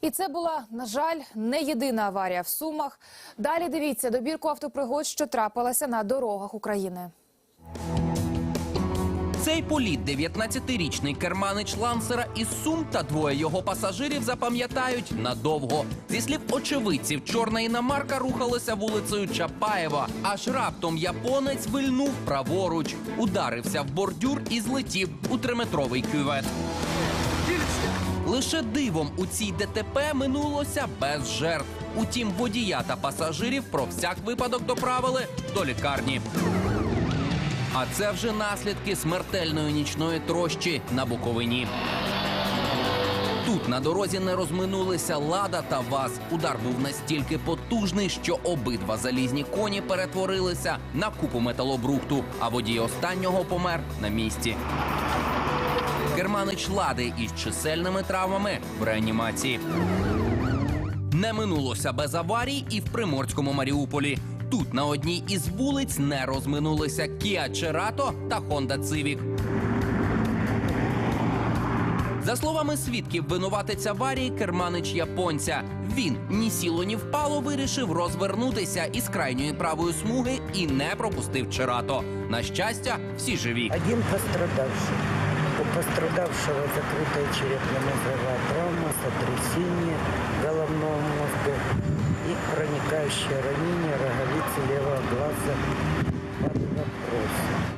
І це була, на жаль, не єдина аварія в Сумах. Далі дивіться добірку автопригод, що трапилася на дорогах України. Цей політ 19-річний керманич лансера із Сум та двоє його пасажирів запам'ятають надовго. Зі слів очевидців, чорна іномарка рухалася вулицею Чапаєва. Аж раптом японець вильнув праворуч, ударився в бордюр і злетів у триметровий кювет. Лише дивом у цій ДТП минулося без жертв. Утім, водія та пасажирів про всяк випадок доправили до лікарні. А це вже наслідки смертельної нічної трощі на Буковині. Тут на дорозі не розминулися лада та ваз. Удар був настільки потужний, що обидва залізні коні перетворилися на купу металобрухту, а водій останнього помер на місці. Керманич лади із чисельними травмами в реанімації. Не минулося без аварій і в приморському Маріуполі. Тут на одній із вулиць не розминулися Kia Cerato та Honda Civic. За словами свідків, винуватець аварії керманич японця. Він ні сіло, ні впало вирішив розвернутися із крайньої правої смуги і не пропустив Черато. На щастя, всі живі. Один пострадавший. Пострадавшего закрытая черепно-мозговая травма, сотрясение головного мозга и проникающее ранение роговицы левого глаза под вопросом.